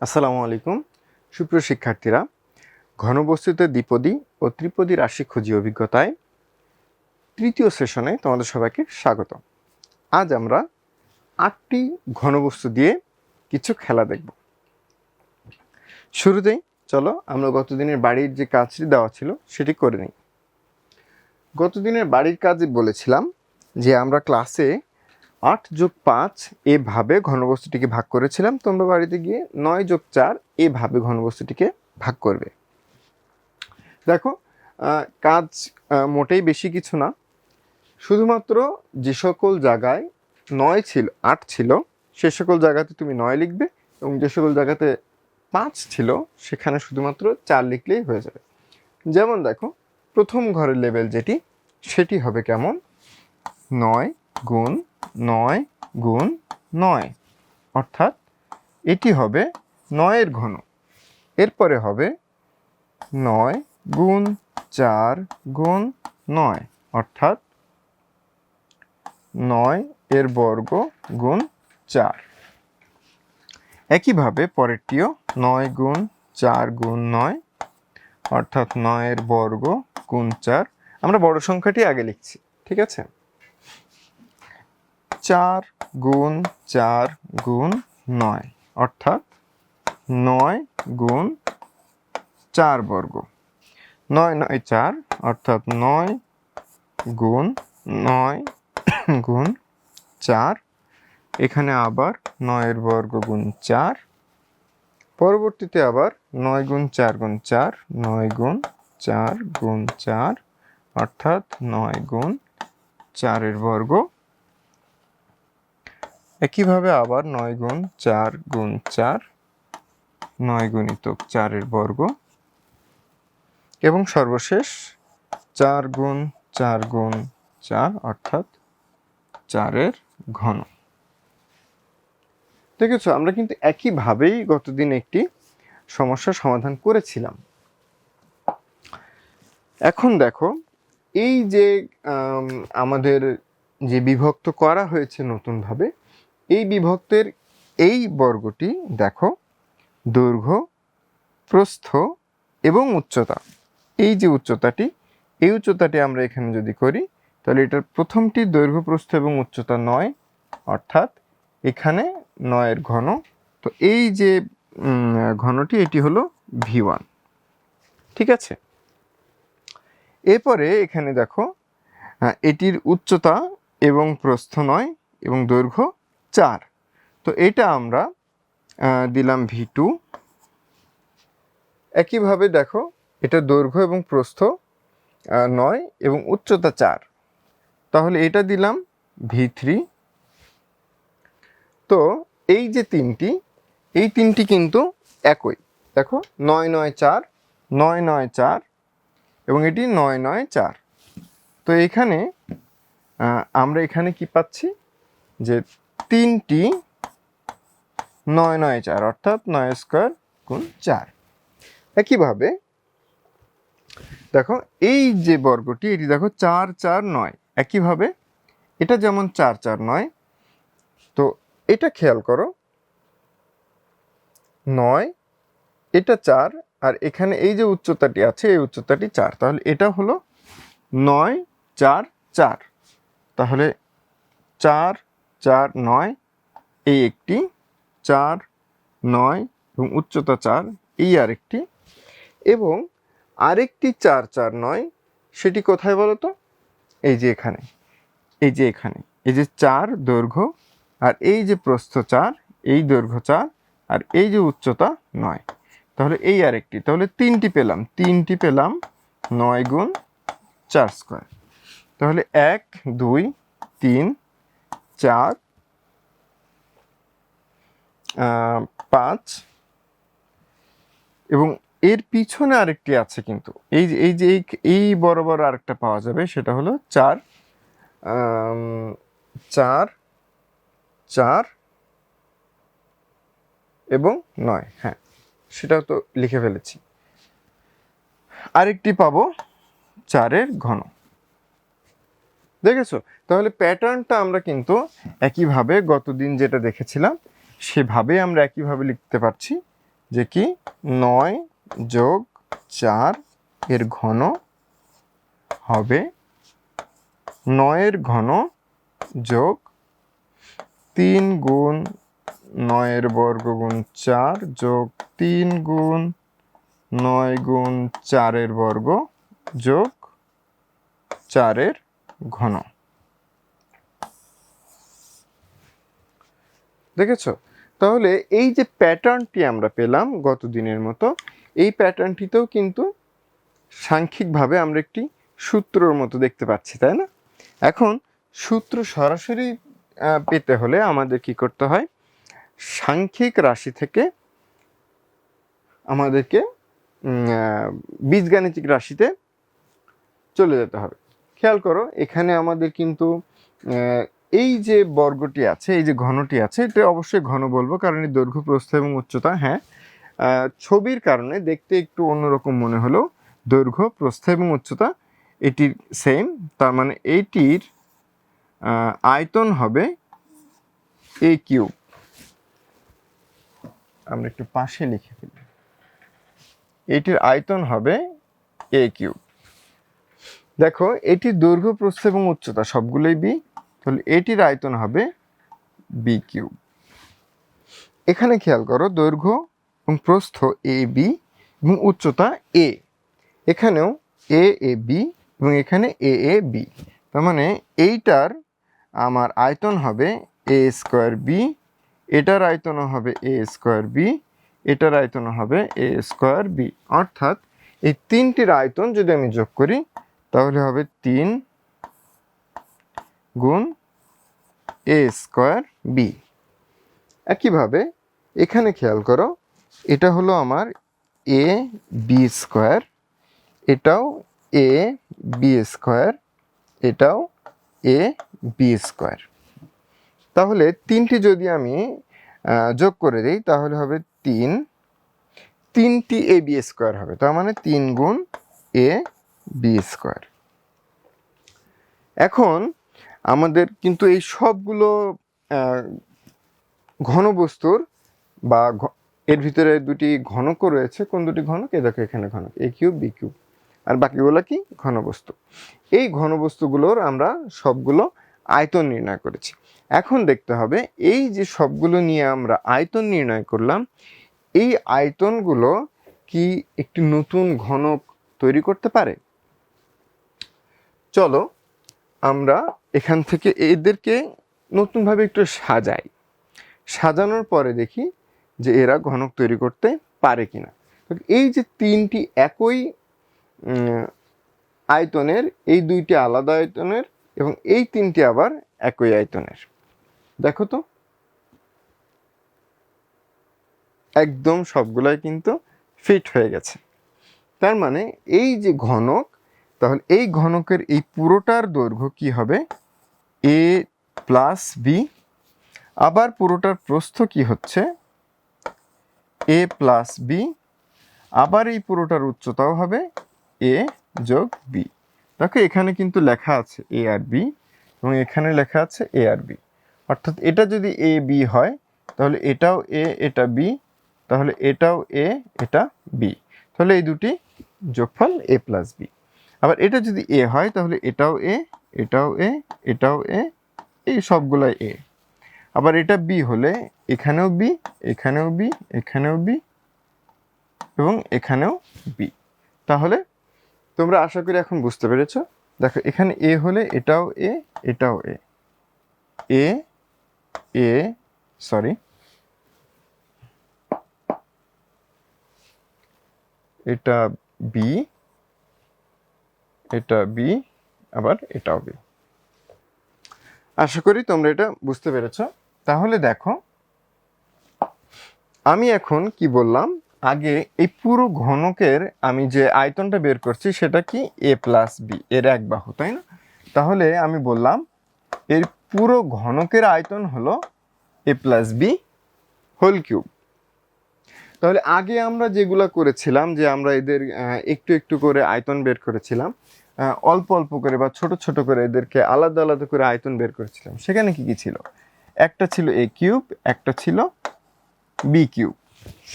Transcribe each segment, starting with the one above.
আসসালামু আলাইকুম। সুপ্রিয় শিক্ষার্থীরা, ঘনবস্তুতে দ্বিপদী ও ত্রিপদী রাশি খুঁজি অভিজ্ঞতায় তৃতীয় সেশনে তোমাদের সবাইকে স্বাগত। আজ আমরা আটটি ঘনবস্তু দিয়ে কিছু খেলা দেখব। শুরুতেই চলো আমরা গতদিনের বাড়ির যে কাজটি দেওয়া ছিল সেটি করে নিই। গতদিনের বাড়ির কাজে বলেছিলাম যে আমরা ক্লাসে আট যোগ পাঁচ, এভাবে ঘনবস্তুটিকে ভাগ করেছিলাম। তোমরা বাড়িতে গিয়ে নয় যোগ চার, এভাবে ঘনবস্তুটিকে ভাগ করবে। দেখো কাজ মোটেই বেশি কিছু না। শুধুমাত্র যে সকল জায়গায় নয় ছিল, আট ছিল, সে সকল জায়গাতে তুমি নয় লিখবে এবং যে সকল জায়গাতে পাঁচ ছিল, সেখানে শুধুমাত্র চার লিখলেই হয়ে যাবে। যেমন দেখো, প্রথম ঘরের লেভেল যেটি, সেটি হবে কেমন? নয় গুণ নয় গুণ নয়। অর্থাৎ এটি হবে নয়ের ঘন। এরপরে হবে নয় গুণ চার গুণ নয়। অর্থাৎ নয় এর বর্গ গুণ চার। একইভাবে পরেরটিও নয় গুণ চার গুণ নয়, অর্থাৎ নয়ের বর্গ গুণ চার। আমরা বড় সংখ্যাটি আগে লিখছি, ঠিক আছে? চার গুণ চার গুণ নয়, অর্থাৎ নয় গুণ চার বর্গ। নয় নয় চার, অর্থাৎ নয় গুণ নয় গুণ চার। এখানে আবার নয়ের বর্গ গুণ চার। পরবর্তীতে আবার নয় গুণ চার গুণ চার, নয় গুণ চার গুণ চার, অর্থাৎ নয় গুণ চারের বর্গ একইভাবে আবার নয় গুণ চার গুণ চার, নয় গুণিতক চারের বর্গ, এবং সর্বশেষ চার গুণ চার গুণ চার, অর্থাৎ চারের ঘন। দেখেছ, আমরা কিন্তু একইভাবেই গতদিন একটি সমস্যার সমাধান করেছিলাম। এখন দেখো, এই যে আমাদের যে বিভক্ত করা হয়েছে নতুনভাবে এই বিভক্তের এই বর্গটি দেখো, দৈর্ঘ্য, প্রস্থ এবং উচ্চতা। এই যে উচ্চতাটি, এই উচ্চতাটি আমরা এখানে যদি করি, তাহলে এটার প্রথমটি দৈর্ঘ্য, প্রস্থ এবং উচ্চতা নয়, অর্থাৎ এখানে নয়ের ঘন। তো এই যে ঘনটি, এটি হলো ভি ওয়ান ঠিক আছে? এরপরে এখানে দেখো এটির উচ্চতা এবং প্রস্থ নয় এবং দৈর্ঘ্য চার। তো এটা আমরা দিলাম ভি টু। একইভাবে দেখো, এটা দৈর্ঘ্য এবং প্রস্থ নয় এবং উচ্চতা চার। তাহলে এটা দিলাম ভি থ্রি। তো এই যে তিনটি, এই তিনটি কিন্তু একই। দেখো, নয় নয় চার, নয় নয় চার এবং এটি নয় নয় চার। তো এখানে আমরা এখানে কি পাচ্ছি? যে তিনটি নয় নয় চার অর্থাৎ নয় স্কোয়ার গুণ চার। একইভাবে দেখো এই যে বর্গটি, এটি দেখো চার চার, নয়। একইভাবে এটা যেমন চার চার, নয়, তো এটা খেয়াল করো, নয়, এটা চার, আর এখানে এই যে উচ্চতাটি আছে, এই উচ্চতাটি চার। তাহলে এটা হলো নয়, চার চার। তাহলে চার চার নয় এই একটি, চার নয় এবং উচ্চতা চার, এই আরেকটি। এবং আরেকটি চার চার নয়, সেটি কোথায় বলো তো এই যে এখানে, এই যে এখানে, এই যে চার দৈর্ঘ্য, আর এই যে প্রস্থ চার, এই দৈর্ঘ্য চার, আর এই যে উচ্চতা নয়। তাহলে এই আরেকটি, তাহলে তিনটি পেলাম তিনটি পেলাম নয় গুণ চার স্কোয়ার। তাহলে এক, দুই, তিন চার পাঁচ, এবং এর পিছনে আরেকটি আছে কিন্তু। এই যে এই যে, এই- এই বরাবর আরেকটা পাওয়া যাবে, সেটা হলো চার চার চার এবং নয়। হ্যাঁ সেটাও তো লিখে ফেলেছি। আরেকটি পাবো চারের ঘন দেখেছ? তাহলে প্যাটার্নটা আমরা কিন্তু একইভাবে গতদিন যেটা দেখেছিলাম সেভাবে আমরা একইভাবে লিখতে পারছি যে কি নয় যোগ চার এর ঘন হবে নয়ের ঘন যোগ তিন গুণ নয়ের বর্গ গুণ চার যোগ তিন গুণ নয় গুণ চারের বর্গ যোগ চারের ঘন। দেখেছ? তাহলে এই যে প্যাটার্নটি আমরা পেলাম গত দিনের মতো, এই প্যাটার্নটিতেও কিন্তু সাংখ্যিকভাবে আমরা একটি সূত্রর মতো দেখতে পাচ্ছি, তাই না? এখন সূত্র সরাসরি পেতে হলে আমাদের কি করতে হয়? সাংখ্যিক রাশি থেকে আমাদেরকে বীজগাণিতিক রাশিতে চলে যেতে হবে। খেয়াল করো, এখানে আমাদের কিন্তু এই যে বর্গটি আছে, এই যে ঘনটি আছে, এটা অবশ্যই ঘন বলব, কারণ এই দৈর্ঘ্য, প্রস্থ এবং উচ্চতা হ্যাঁ। ছবির কারণে দেখতে একটু অন্যরকম মনে হলো, দৈর্ঘ্য, প্রস্থ এবং উচ্চতা, এটির সেম তার মানে এইটির আয়তন হবে এ কিউব আমরা একটু পাশে লিখে ফেলি। এটির আয়তন হবে এ কিউব দেখো এটির দৈর্ঘ্য, প্রস্থ এবং উচ্চতা, সবগুলোই বি তাহলে এটির আয়তন হবে বি কিউব। এখানে খেয়াল করো, দৈর্ঘ্য এবং প্রস্থ এ বি এবং উচ্চতা এ এখানেও এ এ বি এবং এখানে এ এ বি তার মানে এইটার আমার আয়তন হবে এ স্কোয়ার বি এটার আয়তনও হবে এ স্কোয়ার বি এটার আয়তনও হবে এ স্কোয়ার বি অর্থাৎ এই তিনটির আয়তন যদি আমি যোগ করি তাহলে হবে তিন গুণ এ স্কোয়ার বি। একইভাবে এখানে খেয়াল করো, এটা হলো আমার এ বি স্কোয়ার, এটাও এ বি স্কোয়ার, এটাও এ বি স্কোয়ার। তাহলে তিনটি যদি আমি যোগ করে দিই, তাহলে হবে তিন। তিনটি এ বি স্কোয়ার হবে, তার মানে তিন গুণ এ বি স্কোয়ার এখন আমাদের কিন্তু এই সবগুলো ঘনবস্তুর বা এর ভিতরে দুটি ঘনক রয়েছে। কোন দুটি ঘনক? এ দেখো এখানে ঘনক। A cube b cube. আর বাকিগুলো কি? ঘনবস্তু এই ঘনবস্তুগুলোর আমরা সবগুলো আয়তন নির্ণয় করেছি। এখন দেখতে হবে, এই যে সবগুলো নিয়ে আমরা আয়তন নির্ণয় করলাম, এই আয়তনগুলো কি একটি নতুন ঘনক তৈরি করতে পারে? চলো আমরা এখান থেকে এদেরকে নতুনভাবে একটু সাজাই। সাজানোর পরে দেখি যে এরা ঘনক তৈরি করতে পারে কিনা। তো এই যে তিনটি একই আয়তনের, এই দুইটি আলাদা আয়তনের এবং এই তিনটি আবার একই আয়তনের। দেখো তো। একদম সবগুলাই কিন্তু ফিট হয়ে গেছে। তার মানে এই যে ঘনক তাহলে এই ঘনকের এই পুরোটার দৈর্ঘ্য কি হবে? এ প্লাস বি আবার পুরোটার প্রস্থ কি হচ্ছে? এ প্লাস বি আবার এই পুরোটার উচ্চতাও হবে এ যোগ বি দেখো এখানে কিন্তু লেখা আছে এ আর বি এবং এখানে লেখা আছে এ আর বি অর্থাৎ এটা যদি এ বি হয়, তাহলে এটাও এ এটা বি তাহলে এটাও এ এটা বি তাহলে এই দুটি যোগফল এ প্লাস বি আবার এটা যদি এ হয়, তাহলে এটাও এ এটাও এ এটাও এ, এই সবগুলাই এ। আবার এটা বি হলে এখানেও বি এখানেও বি এখানেও বি এবং এখানেও বি। তাহলে তোমরা আশা করি এখন বুঝতে পেরেছ। দেখো, এখানে এ হলে এটাও এ এটাও এ। A a, sorry. এটা বি এটা বি আবার এটাও বি আশা করি তোমরা এটা বুঝতে পেরেছ। তাহলে দেখো, আমি এখন কি বললাম? আগে এই পুরো ঘনকের আমি যে আয়তনটা বের করছি, সেটা কি এ প্লাস বি এর এক বাহু, তাই না? তাহলে আমি বললাম, এর পুরো ঘনকের আয়তন হলো a plus b whole cube তাহলে আগে আমরা যেগুলা করেছিলাম, যে আমরা এদের একটু একটু করে আয়তন বের করেছিলাম অল্প অল্প করে বা ছোট ছোট করে এদেরকে আলাদা আলাদা করে আয়তন বের করেছিলাম। সেখানে কি কি ছিল? একটা ছিল এ কিউব একটা ছিল বি কিউব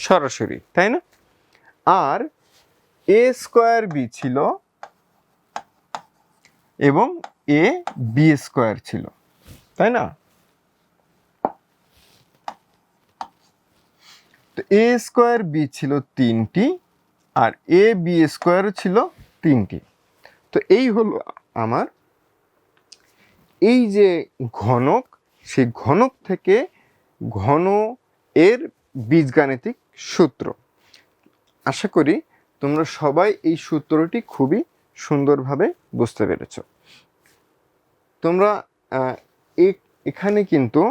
সরাসরি, তাই না? আর এ স্কোয়ার বি ছিল এবং এ বি স্কোয়ার ছিল, তাই না? তো এ স্কোয়ার বি ছিল তিনটি আর এ বি স্কোয়ার ছিল তিনটি। তো এই হলো আমার এই যে ঘনক, সেই ঘনক থেকে ঘন এর বীজগাণিতিক সূত্র। আশা করি তোমরা সবাই এই সূত্রটি খুবই সুন্দরভাবে বুঝতে পেরেছ। তোমরা এখানে কিন্তু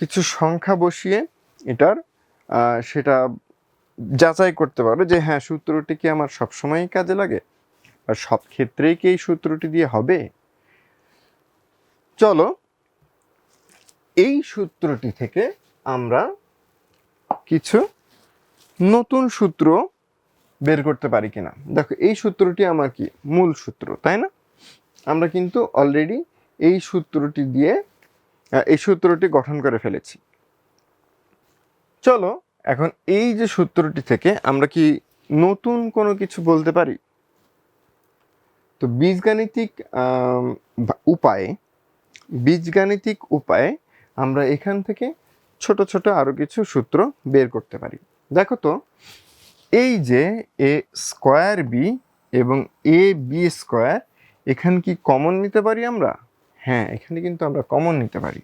কিছু সংখ্যা বসিয়ে এটার সেটা যাচাই করতে পারো যে হ্যাঁ সূত্রটি কি আমার সবসময়ই কাজে লাগে? আর সব ক্ষেত্রেই কি এই সূত্রটি দিয়ে হবে? চলো, এই সূত্রটি থেকে আমরা কিছু নতুন সূত্র বের করতে পারি কিনা। দেখো, এই সূত্রটি আমার কি? মূল সূত্র, তাই না? আমরা কিন্তু অলরেডি এই সূত্রটি দিয়ে এই সূত্রটি গঠন করে ফেলেছি। চলো, এখন এই যে সূত্রটি থেকে আমরা কি নতুন কোনো কিছু বলতে পারি? তো বীজগাণিতিক উপায়ে বীজগাণিতিক উপায়ে আমরা এখান থেকে ছোট ছোট আরও কিছু সূত্র বের করতে পারি। দেখো তো, এই যে এ স্কোয়ার বি এবং এ বি স্কোয়ার, এখানে কি কমন নিতে পারি আমরা? হ্যাঁ এখানে কিন্তু আমরা কমন নিতে পারি।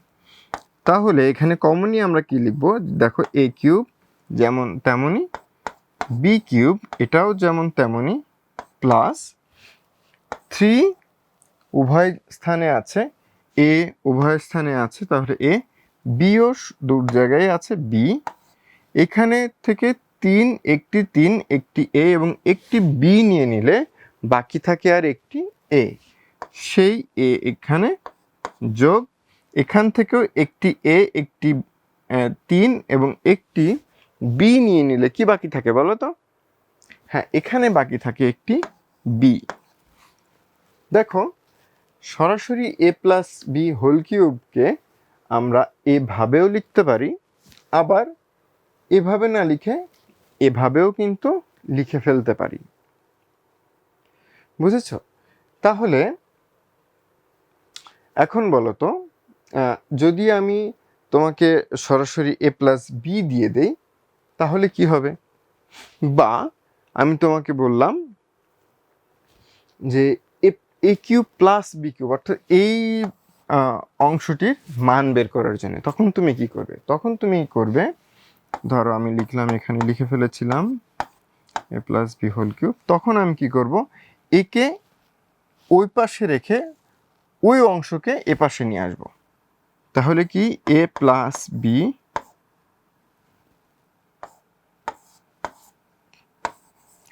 তাহলে এখানে কমনই আমরা কি লিখব? দেখো, এ কিউব যেমন তেমনই, বি কিউব এটাও যেমন তেমনই, প্লাস থ্রি উভয় স্থানে আছে, এ উভয় স্থানে আছে, তাহলে এ বিও দু জায়গায় আছে বি। এখানে থেকে তিন, একটি তিন, একটি এ এবং একটি বি নিয়ে নিলে বাকি থাকে আর একটি এ। সেই এ এখানে যোগ, এখান থেকেও একটি এ, একটি তিন এবং একটি বি নিয়ে নিলে কি বাকি থাকে বলো তো? হ্যাঁ এখানে বাকি থাকে একটি বি। দেখো, সরাসরি এ প্লাস বি হোল কিউবকে আমরা এভাবেও লিখতে পারি, আবার এভাবে না লিখে এভাবেও কিন্তু লিখে ফেলতে পারি। বুঝেছ? তাহলে এখন বলো তো যদি আমি তোমাকে সরাসরি এ প্লাস বি দিয়ে দেই, তাহলে কি হবে? বা আমি তোমাকে বললাম যে এ প্লাস বি কিউব অর্থাৎ এই অংশটির মান বের করার জন্য। তখন তুমি কি করবে? তখন তুমি করবে, ধরো আমি লিখলাম, এখানে লিখে ফেলেছিলাম a plus b whole cube তখন আমি কি করব? একে ওই পাশে রেখে ওই অংশকে এ পাশে নিয়ে আসব। তাহলে কি? A plus b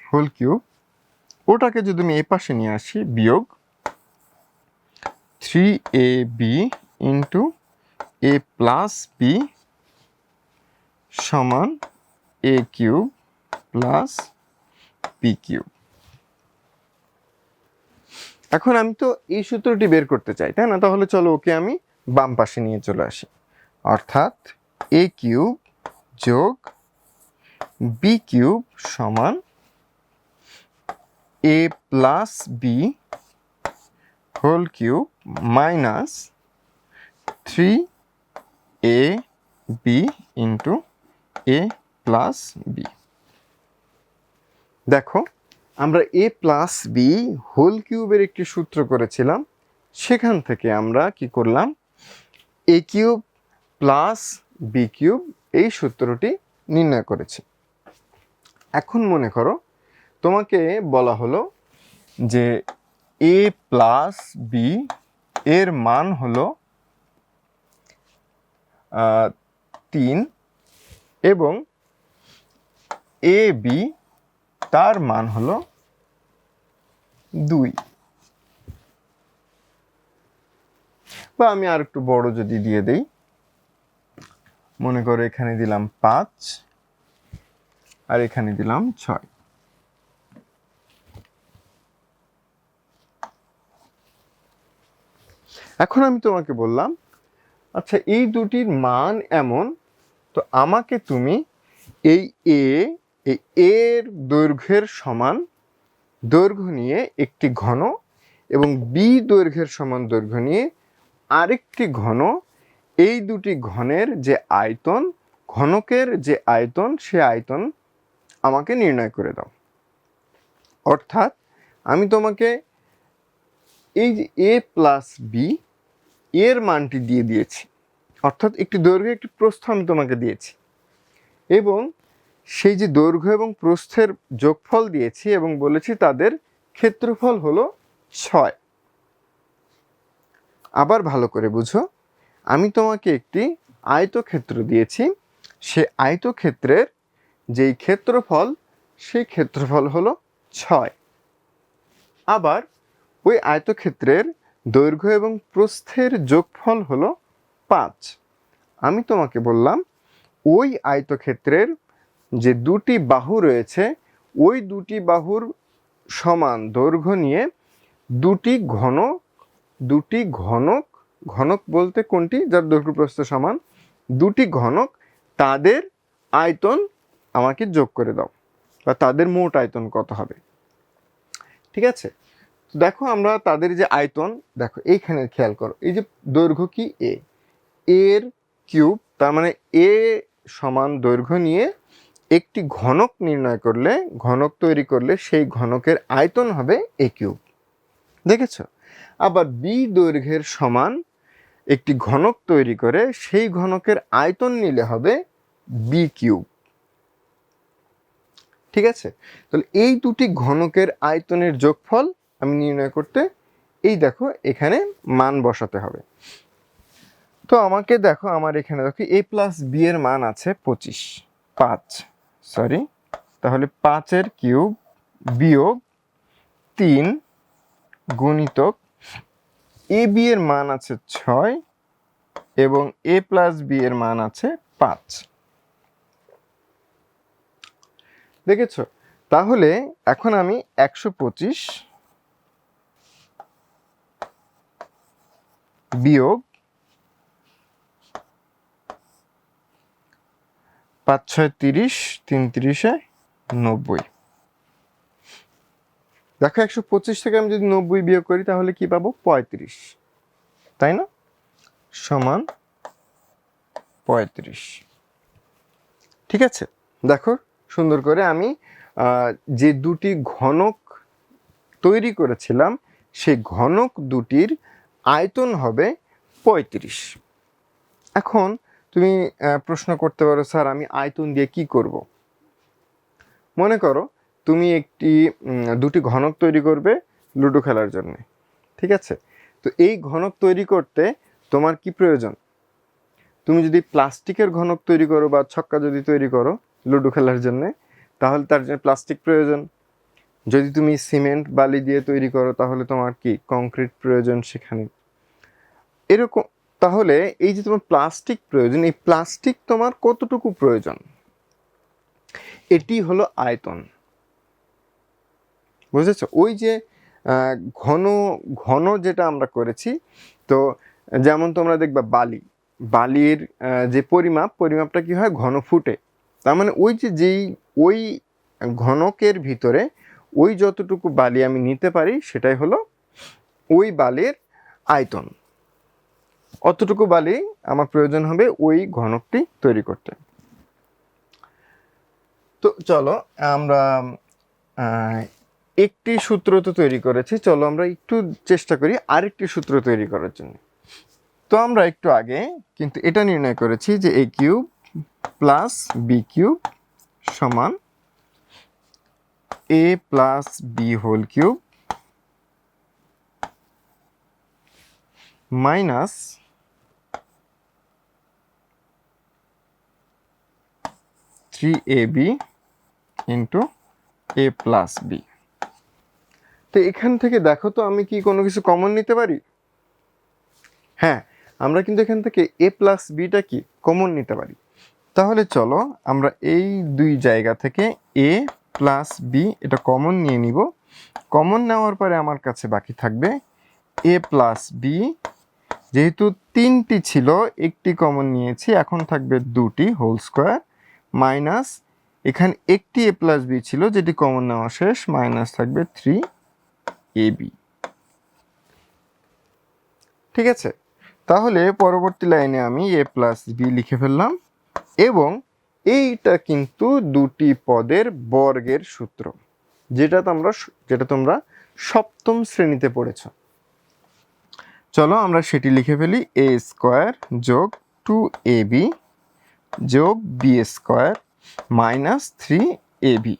whole cube ওটাকে যদি আমি এ পাশে নিয়ে আসি, বিয়োগ three a b into a plus b সমান a cube plus p cube. এখন আমি তো এই সূত্রটি বের করতে চাই, তাই না? তাহলে চলো ওকে আমি বাম পাশে নিয়ে চলে আসি। অর্থাৎ এ কিউব যোগ বি কিউব সমান a plus b whole cube minus three a b into a plus b দেখো, আমরা এ প্লাস বি হোল কিউবের একটি সূত্র করেছিলাম। সেখান থেকে আমরা কি করলাম? A cube plus b cube এই সূত্রটি নির্ণয় করেছি। এখন মনে করো, তোমাকে বলা হলো যে এ প্লাস বি এর মান হলো তিন এবং এ বি তার মান হলো দুই। বা আমি আর একটু বড় যদি দিয়ে দেই, মনে করো এখানে দিলাম পাঁচ আর এখানে দিলাম ছয়। এখন আমি তোমাকে বললাম আচ্ছা এই দুটির মান এমন, তো আমাকে তুমি এই এ এই এর দৈর্ঘ্যের সমান দৈর্ঘ্য নিয়ে একটি ঘন এবং বি দৈর্ঘ্যের সমান দৈর্ঘ্য নিয়ে আরেকটি ঘন, এই দুটি ঘনের যে আয়তন, ঘনকের যে আয়তন, সে আয়তন আমাকে নির্ণয় করে দাও। অর্থাৎ আমি তোমাকে এই যে এ প্লাস বি এর মানটি দিয়ে দিয়েছি। অর্থাৎ একটি দৈর্ঘ্য, একটি প্রস্থ আমি তোমাকে দিয়েছি। এবং সেই যে দৈর্ঘ্য এবং প্রস্থের যোগফল দিয়েছি এবং বলেছি তাদের ক্ষেত্রফল হলো ছয়। আবার ভালো করে বুঝো, আমি তোমাকে একটি আয়তক্ষেত্র দিয়েছি। সে আয়তক্ষেত্রের যেই ক্ষেত্রফল, সেই ক্ষেত্রফল হলো ছয়। আবার ওই আয়তক্ষেত্রের দৈর্ঘ্য এবং প্রস্থের যোগফল হলো পাঁচ। আমি তোমাকে বললাম, ওই আয়তক্ষেত্রের যে দুটি বাহু রয়েছে, ওই দুটি বাহুর সমান দৈর্ঘ্য নিয়ে দুটি ঘন দুটি ঘনক ঘনক বলতে কোনটি? যার দৈর্ঘ্য প্রস্থ সমান, দুটি ঘনক তাদের আয়তন আমাকে যোগ করে দাও, বা তাদের মোট আয়তন কত হবে। ঠিক আছে? দেখো আমরা তাদের যে আয়তন, দেখো এইখানে খেয়াল করো, এই যে দৈর্ঘ্য কি এ এর কিউব, তার মানে এ সমান দৈর্ঘ্য নিয়ে একটি ঘনক নির্ণয় করলে, ঘনক তৈরি করলে সেই ঘনকের আয়তন হবে এ কিউব। দেখেছ? আবার বি দৈর্ঘ্যের সমান একটি ঘনক তৈরি করে সেই ঘনকের আয়তন নিলে হবে বি কিউব। ঠিক আছে? তাহলে এই দুটি ঘনকের আয়তনের যোগফল আমি নির্ণয় করতে, এই দেখো এখানে মান বসাতে হবে। তো আমাকে দেখো আমার এখানে দেখো এ প্লাস বি এর মান আছে পঁচিশ, পাঁচ, সরি, তাহলে পাঁচের কিউব বিয়োগ তিন গুণিতক এ বি এর মান আছে ছয় এবং এ প্লাস বি এর মান আছে পাঁচ। দেখেছ? তাহলে এখন আমি একশো পঁচিশ বিয়োগ পাঁচ ছয় তিরিশ, তিন তিরিশে নব্বই। দেখো একশো পঁচিশ থেকে আমি যদি নব্বই বিয়োগ করি, তাহলে কি পাবো? পঁয়ত্রিশ। তাই না? সমান পঁয়ত্রিশ। ঠিক আছে? দেখো, সুন্দর করে আমি যে দুটি ঘনক তৈরি করেছিলাম, সেই ঘনক দুটির আয়তন হবে পঁয়ত্রিশ। এখন তুমি প্রশ্ন করতে পারো, স্যার, আমি আয়তন দিয়ে কি করব? মনে করো তুমি একটি দুটি ঘনক তৈরি করবে লুডো খেলার জন্য, ঠিক আছে? তো এই ঘনক তৈরি করতে তোমার কি প্রয়োজন? তুমি যদি প্লাস্টিকের ঘনক তৈরি করো বা ছক্কা যদি তৈরি করো লুডো খেলার জন্য, তাহলে তার জন্য প্লাস্টিক প্রয়োজন। যদি তুমি সিমেন্ট বালি দিয়ে তৈরি করো, তাহলে তোমার কি কংক্রিট প্রয়োজন সেখানে? এরকম, তাহলে এই যে তোমার প্লাস্টিক প্রয়োজন, এই প্লাস্টিক তোমার কতটুকু প্রয়োজন? এটি হলো আয়তন। বুঝেছ? ওই যে ঘন ঘন যেটা আমরা করেছি, তো যেমন তোমরা দেখবা বালি। বালির যে পরিমাপ, পরিমাপটা কি হয়? ঘন ফুটে। তার মানে ওই যে যেই, ওই ঘনকের ভিতরে ওই যতটুকু বালি আমি নিতে পারি, সেটাই হলো ওই বালির আয়তন। অতটুকু বালি আমার প্রয়োজন হবে ওই ঘনকটি তৈরি করতে। তো চলো, আমরা একটি সূত্র তো তৈরি করেছি, চলো আমরা একটু চেষ্টা করি আরেকটি সূত্র তৈরি করার জন্য। তো আমরা একটু আগে কিন্তু এটা নির্ণয় করেছি যে a cube plus b cube সমান a plus b whole cube minus three a b into a plus b তো এখান থেকে দেখো তো আমি কি কোনো কিছু কমন নিতে পারি? হ্যাঁ আমরা কিন্তু এখান থেকে এ প্লাস বিটা কি কমন নিতে পারি। তাহলে চলো আমরা এই দুই জায়গা থেকে এ প্লাস বি এটা কমন নিয়ে নিব। কমন নেওয়ার পরে আমার কাছে বাকি থাকবে এ প্লাস বি যেহেতু তিনটি ছিল, একটি কমন নিয়েছি, এখন থাকবে দুটি হোল স্কোয়ার মাইনাস এখানে একটি এ প্লাস বি ছিল, যেটি কমন নেওয়া শেষ মাইনাস থাকবে থ্রি এ বি ঠিক আছে? তাহলে পরবর্তী লাইনে আমি এ প্লাস বি লিখে ফেললাম এবং এইটা কিন্তু দুটি পদের বর্গের সূত্র, যেটা তোমরা যেটা তোমরা সপ্তম শ্রেণীতে পড়েছ। চলো আমরা সেটি লিখে ফেলি এ স্কোয়ার যোগ টু এ বি যোগ b square minus three a b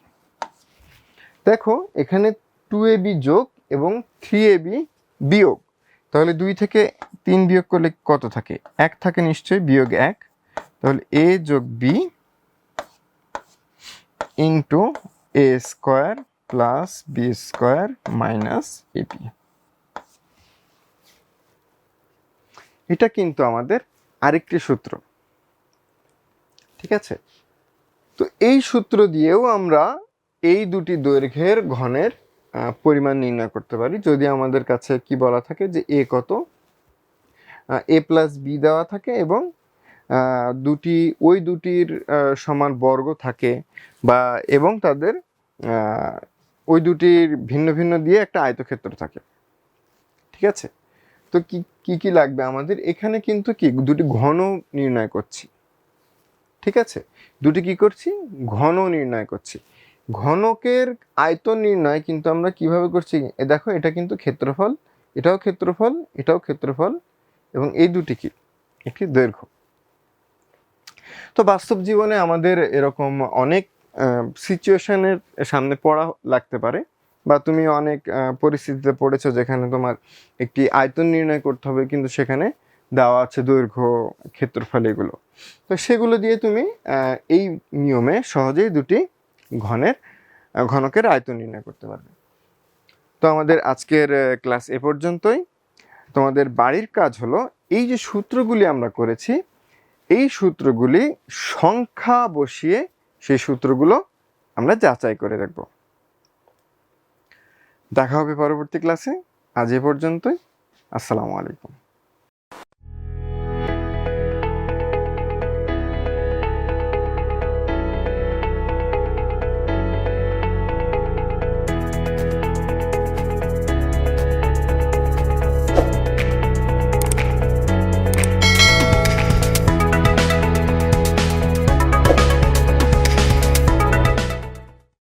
দেখো, এখানে টু এ বি যোগ এবং থ্রি এ বি বিয়োগ। তাহলে দুই থেকে তিন বিয়োগ করলে কত থাকে? এক থাকে নিশ্চয়ই, বিয়োগ এক। তাহলে এ যোগ b into a square plus b square minus a p এটা কিন্তু আমাদের আরেকটি সূত্র। ঠিক আছে? তো এই সূত্র দিয়েও আমরা এই দুটি দৈর্ঘ্যের ঘনের পরিমাণ নির্ণয় করতে পারি। যদি আমাদের কাছে কি বলা থাকে যে এ কত? এ প্লাস বি দেওয়া থাকে এবং দুটি, ওই দুটির সমান বর্গ থাকে বা, এবং তাদের ওই দুটির ভিন্ন ভিন্ন দিয়ে একটা আয়তক্ষেত্র থাকে। ঠিক আছে? তো কি কি কি লাগবে আমাদের? এখানে কিন্তু কি, দুটি ঘন নির্ণয় করছি। ঠিক আছে? দুটি কি করছি? ঘন নির্ণয় করছি। ঘনকের আয়তন নির্ণয় কিন্তু আমরা কীভাবে করছি? এ দেখো, এটা কিন্তু ক্ষেত্রফল, এটাও ক্ষেত্রফল এটাও ক্ষেত্রফল, এবং এই দুটি কি? একটি দৈর্ঘ্য। তো বাস্তব জীবনে আমাদের এরকম অনেক সিচুয়েশনের সামনে পড়া লাগতে পারে বা তুমি অনেক পরিস্থিতিতে পড়েছো যেখানে তোমার একটি আয়তন নির্ণয় করতে হবে কিন্তু সেখানে দেওয়া আছে দৈর্ঘ্য, ক্ষেত্রফল এগুলো। তো সেগুলো দিয়ে তুমি এই নিয়মে সহজেই দুটি ঘনের ঘনকের আয়তন নির্ণয় করতে পারবে। তো আমাদের আজকের ক্লাস এ পর্যন্তই। তোমাদের বাড়ির কাজ হলো এই যে সূত্রগুলি আমরা করেছি এই সূত্রগুলি সংখ্যা বসিয়ে সেই সূত্রগুলো আমরা যাচাই করে রাখব। দেখা হবে পরবর্তী ক্লাসে। আজ এ পর্যন্তই। আসসালামু আলাইকুম।